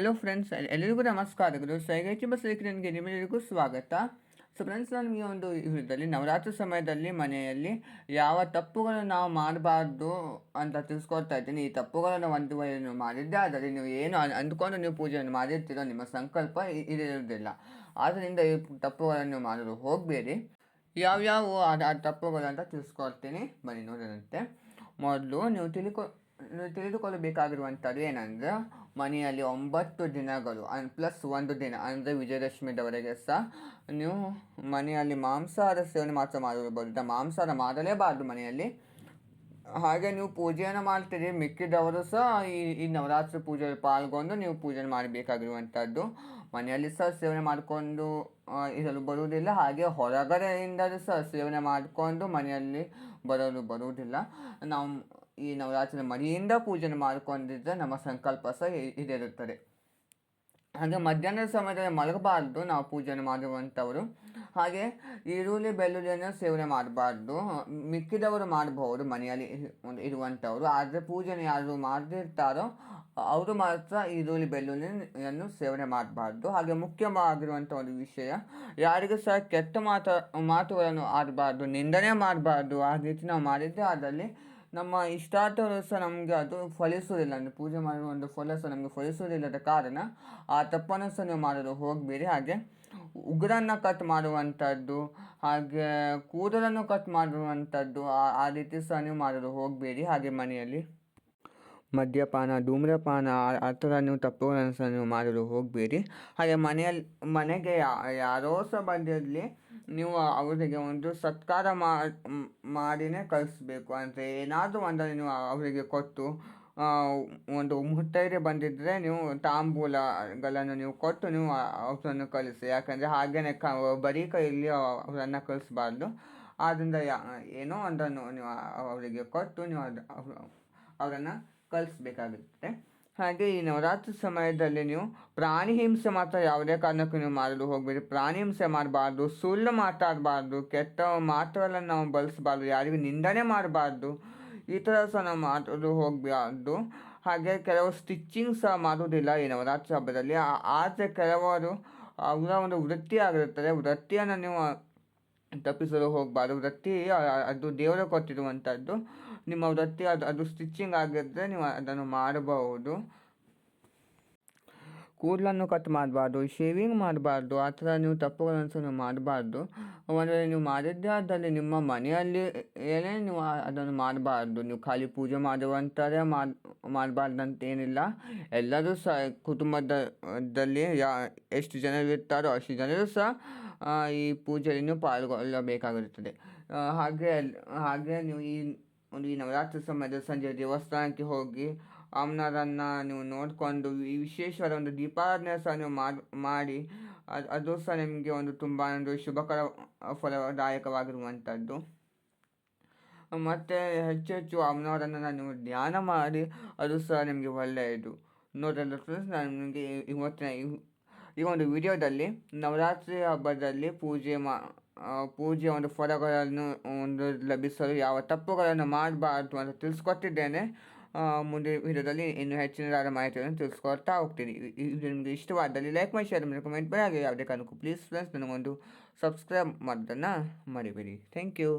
Hello friends ಎಲ್ಲರಿಗೂ ನಮಸ್ಕಾರಗಳು. ಸೈಗೈಚಿ bus ನನಗೆ ನಿಮ್ಮೆಲ್ಲರಿಗೂ ಸ್ವಾಗತ. ಸೊ ಫ್ರೆಂಡ್ಸ್ ನಾನು ಈ ಒಂದು ಇದರಲ್ಲಿ ನವರಾತ್ರಿ ಸಮಯದಲ್ಲಿ ಮನೆಯಲ್ಲಿ ಯಾವ ತಪ್ಪುಗಳನ್ನು ನಾವು ಮಾಡಬಾರ್ದು ಅಂತ ತಿಳಿಸ್ಕೊಡ್ತಾ ಇದ್ದೀನಿ. ಈ ತಪ್ಪುಗಳನ್ನು ಒಂದು ವೇಳೆ ನೀವು ಮಾಡಿದ್ದೆ, ಆದರೆ ನೀವು ಏನು ಅಂದ್ಕೊಂಡು ನೀವು ಪೂಜೆಯನ್ನು ಮಾಡಿರ್ತೀರೋ ನಿಮ್ಮ ಸಂಕಲ್ಪ ಇರೋದಿಲ್ಲ ಆದ್ದರಿಂದ ಈ ತಪ್ಪುಗಳನ್ನು ಮಾಡಲು ಹೋಗಬೇಡಿ. ಯಾವ್ಯಾವ ಆ- ತಪ್ಪುಗಳು ಅಂತ ತಿಳಿಸ್ಕೊಡ್ತೀನಿ ಬನ್ನಿ ನೋಡಿದಂತೆ ಮೊದಲು ನೀವು ತಿಳ್ಕೊ ತಿಳಿದುಕೊಳ್ಳಬೇಕಾಗಿರುವಂಥದ್ದು ಏನಂದರೆ, ಮನೆಯಲ್ಲಿ ಒಂಬತ್ತು ದಿನಗಳು, ಅನ್, ಪ್ಲಸ್ ಒಂದು ದಿನ, ಅಂದರೆ ವಿಜಯದಶಮಿದವರೆಗೆ ಸಹ ನೀವು ಮನೆಯಲ್ಲಿ ಮಾಂಸಾಹಾರ ಸೇವನೆ ಮಾತ್ರ ಮಾಡಬಹುದು ಮಾಂಸಾಹಾರ ಮಾಡಲೇಬಾರ್ದು ಮನೆಯಲ್ಲಿ. ಹಾಗೆ ನೀವು ಪೂಜೆಯನ್ನು ಮಾಡ್ತೀರಿ, ಮಿಕ್ಕಿದವರು ಸಹ ಈ ಈ ನವರಾತ್ರಿ ಪೂಜೆಯಲ್ಲಿ ಪಾಲ್ಗೊಂಡು ನೀವು ಪೂಜೆ ಮಾಡಬೇಕಾಗಿರುವಂಥದ್ದು. ಮನೆಯಲ್ಲಿ ಸಹ ಸೇವನೆ ಮಾಡಿಕೊಂಡು ಇರಲು ಬರುವುದಿಲ್ಲ, ಹಾಗೆ ಹೊರಗಡೆಯಿಂದಲೂ ಸಹ ಸೇವನೆ ಮಾಡಿಕೊಂಡು ಮನೆಯಲ್ಲಿ ಬರಲು ಬರುವುದಿಲ್ಲ. ನಾವು ಈ ನವರಾತ್ರಿ ಮನೆಯಿಂದ ಪೂಜೆ ಮಾಡಿಕೊಂಡಿದ್ದರೆ ನಮ್ಮ ಸಂಕಲ್ಪ ಸಹ ಇದಿರುತ್ತದೆ ಹಾಗೆ ಮಧ್ಯಾಹ್ನದ ಸಮಯದಲ್ಲಿ ಮಲಗಬಾರ್ದು, ನಾವು ಪೂಜೆ ಮಾಡುವಂಥವರು. ಹಾಗೆ ಈರುಳ್ಳಿ, ಬೆಳ್ಳುಳ್ಳಿಯನ್ನು ಸೇವನೆ ಮಾಡಬಾರ್ದು, ಮಿಕ್ಕಿದವರು ಮಾಡಬಹುದು, ಮನೆಯಲ್ಲಿ ಇರುವಂಥವರು. ಆದರೆ ಪೂಜೆನ ಯಾರು ಮಾಡದಿರ್ತಾರೋ ಅವರು ಮಾತ್ರ ಈರುಳ್ಳಿ, ಬೆಳ್ಳುಳ್ಳಿಯನ್ನು ಸೇವನೆ ಮಾಡಬಾರ್ದು. ಹಾಗೆ ಮುಖ್ಯವಾಗಿರುವಂಥ ಒಂದು ವಿಷಯ, ಯಾರಿಗೂ ಸಹ ಕೆಟ್ಟ ಮಾತು, ಮಾತುಗಳನ್ನು ಆಡಬಾರ್ದು, ನಿಂದನೆ ಮಾಡಬಾರ್ದು. ಆ ರೀತಿ ನಾವು ಮಾಡಿದ್ದೆ ಅದರಲ್ಲಿ ನಮ್ಮ ಇಷ್ಟಾರ್ಥಗಳು ಸಹ ನಮಗೆ ಅದು ಫಲಿಸುವುದಿಲ್ಲ ಅಂದರೆ ಪೂಜೆ ಮಾಡುವ ಒಂದು ಫಲ ಸಹ ನಮಗೆ ಫಲಿಸುವುದಿಲ್ಲದ ಕಾರಣ ಆ ತಪ್ಪನ್ನು ಸಹ ನೀವು ಮಾಡಲು ಹೋಗಬೇಡಿ. ಹಾಗೆ ಉಗುರನ್ನು ಕಟ್ ಮಾಡುವಂಥದ್ದು, ಹಾಗೆ ಕೂದಲನ್ನು ಕಟ್ ಮಾಡುವಂಥದ್ದು ಆ ರೀತಿ ಸಹ ನೀವು ಮಾಡಲು ಹೋಗಬೇಡಿ. ಹಾಗೆ ಮನೆಯಲ್ಲಿ. ಮದ್ಯಪಾನ, ಧೂಮ್ರಪಾನ, ಆ- ಥರನೂ ಥರ ನೀವು ಮಾಡಲು ಹೋಗಬೇಡಿ. ಹಾಗೆ ಮನೆಯಲ್ಲಿ ಮನೆಗೆ ಯಾರೋ ಸಹ ಬಂದಿರಲಿ, ನೀವು ಅವರಿಗೆ ಒಂದು ಸತ್ಕಾರ ಮಾಡಿನೇ ಕಳಿಸ್ಬೇಕು. ಅಂದರೆ ಏನಾದರೂ ಒಂದನ್ನು ನೀವು ಅವರಿಗೆ ಕೊಟ್ಟು ಒಂದು ಮುತ್ತೈದೆ ಬಂದಿದ್ದರೆ ನೀವು ತಾಂಬೂಲಗಳನ್ನು ನೀವು ಕೊಟ್ಟು ನೀವು ಅವರನ್ನು ಕಳಿಸಿ. ಯಾಕಂದರೆ ಹಾಗೆಯೇ ಕ ಬರೀ ಕೈಯಲ್ಲಿ ಅವರನ್ನು ಕಳಿಸ್ಬಾರ್ದು. ಆದ್ದರಿಂದ ಏನೋ ಒಂದನ್ನು ನೀವು ಅವರಿಗೆ ಕೊಟ್ಟು ನೀವು ಅದು ಅವರನ್ನು ಕಳಿಸ್ಬೇಕಾಗುತ್ತೆ ಹಾಗೆ ಈ ನವರಾತ್ರಿ ಸಮಯದಲ್ಲಿ ನೀವು ಪ್ರಾಣಿ ಹಿಂಸೆ ಮಾತ್ರ ಯಾವುದೇ ಕಾರಣಕ್ಕೂ ನೀವು ಮಾಡಲು ಹೋಗಬೇಡಿ. ಪ್ರಾಣಿ ಹಿಂಸೆ ಮಾಡಬಾರ್ದು, ಸುಳ್ಳು ಮಾತಾಡಬಾರ್ದು, ಕೆಟ್ಟ ಮಾತುಗಳನ್ನು ನಾವು ಬಳಸಬಾರ್ದು, ಯಾರಿಗೂ ನಿಂದನೆ ಮಾಡಬಾರ್ದು, ಈ ಥರ ಸಹ ನಾವು ಮಾಡಲು ಹೋಗಬಾರ್ದು. ಹಾಗೆ ಕೆಲವು ಸ್ಟಿಚ್ಚಿಂಗ್ ಸಹ ಮಾಡುವುದಿಲ್ಲ ಈ ನವರಾತ್ರಿ ಹಬ್ಬದಲ್ಲಿ. ಆದರೆ ಕೆಲವರು ಅವರ ಒಂದು ವೃತ್ತಿ ಆಗಿರುತ್ತದೆ. ವೃತ್ತಿಯನ್ನು ನೀವು ತಪ್ಪಿಸಲು ಹೋಗಬಾರ್ದು. ವೃತ್ತಿ ಅದು ದೇವರು ಕೊಟ್ಟಿರುವಂಥದ್ದು. ನಿಮ್ಮ ವೃತ್ತಿ ಅದು ಅದು ಸ್ಟಿಚ್ಚಿಂಗ್ ಆಗಿದ್ದರೆ ನೀವು ಅದನ್ನು ಮಾಡಬಹುದು. ಕೂದಲನ್ನು ಕಟ್ ಮಾಡಬಾರ್ದು ಶೇವಿಂಗ್ ಮಾಡಬಾರ್ದು, ಆ ಥರ ನೀವು ತಪ್ಪುಗಳನ್ನು ಸಹ ಮಾಡಬಾರ್ದು. ಒಂದು ನೀವು ಮಾಡಿದ್ದೇ ಆದಲ್ಲಿ ನಿಮ್ಮ ಮನೆಯಲ್ಲಿ ಏನೇ ನೀವು ಅದನ್ನು ಮಾಡಬಾರ್ದು. ನೀವು ಖಾಲಿ ಪೂಜೆ ಮಾಡುವಂಥದ್ದೇ ಮಾಡಿ, ಮಾಡಬಾರ್ದಂತ ಏನಿಲ್ಲ. ಎಲ್ಲರೂ ಸಹ ಕುಟುಂಬದಲ್ಲಿ ಯಾ, ಎಷ್ಟು ಜನರಿರ್ತಾರೋ ಅಷ್ಟು ಜನರು ಸಹ ಈ ಪೂಜೆಯಲ್ಲಿ ನೀವು ಪಾಲ್ಗೊಳ್ಳಬೇಕಾಗಿರುತ್ತದೆ. ಹಾಗೆ ಹಾಗೆ ನೀವು ಈ ಒಂದು ಈ ನವರಾತ್ರಿ ಸಮಯದ ಸಂಜೆ ದೇವಸ್ಥಾನಕ್ಕೆ ಹೋಗಿ ಅಮ್ಮನವರನ್ನು ನೀವು ನೋಡಿಕೊಂಡು ಈ ವಿಶೇಷವಾದ ಒಂದು ದೀಪಾರಾಧನೆ ಸಹ ನೀವು ಮಾಡಿ ಅದು ಅದು ಸಹ ನಿಮಗೆ ಒಂದು ತುಂಬ ಒಂದು ಶುಭಕರ ಫಲದಾಯಕವಾಗಿರುವಂಥದ್ದು ಮತ್ತು ಹೆಚ್ಚು ಹೆಚ್ಚು ಅಮ್ಮನವರನ್ನು ನೀವು ಧ್ಯಾನ ಮಾಡಿ, ಅದು ಸಹ ನಿಮಗೆ ಒಳ್ಳೆಯದು. ನೋಡಲು ಫ್ರೆಂಡ್ಸ್ ನಾನು ನಿಮಗೆ ಇವತ್ತಿನ ಈ ಒಂದು ವಿಡಿಯೋದಲ್ಲಿ ನವರಾತ್ರಿ ಹಬ್ಬದಲ್ಲಿ ಪೂಜೆ ಮಾ ಆ, ಪೂಜೆಯ ಒಂದು ಫಲಗಳನ್ನು ಒಂದು ಲಭಿಸಲು ಯಾವ ತಪ್ಪುಗಳನ್ನು ಮಾಡಬಾರ್ದು ಅಂತ ತಿಳಿಸ್ಕೊಟ್ಟಿದ್ದೇನೆ. ಮುಂದಿನ ವಿಡಿಯೋದಲ್ಲಿ ಇನ್ನೂ ಹೆಚ್ಚಿನದಾದ ಮಾಹಿತಿಯನ್ನು ತಿಳಿಸ್ಕೊಡ್ತಾ ಹೋಗ್ತೀನಿ. ಇದು ನಿಮಗೆ ಇಷ್ಟವಾದಲ್ಲಿ ಲೈಕ್ ಮಾಡಿ ಶೇರ್ ಮಾಡಿ ಕಮೆಂಟ್ ಮಾಡಿ. ಹಾಗೆ ಯಾವುದೇ ಕಾರಣಕ್ಕೂ ಪ್ಲೀಸ್ ಫ್ರೆಂಡ್ಸ್ ನನಗೊಂದು ಸಬ್ಸ್ಕ್ರೈಬ್ ಮಾಡೋದನ್ನು ಮರಿಬೇಡಿ. Thank you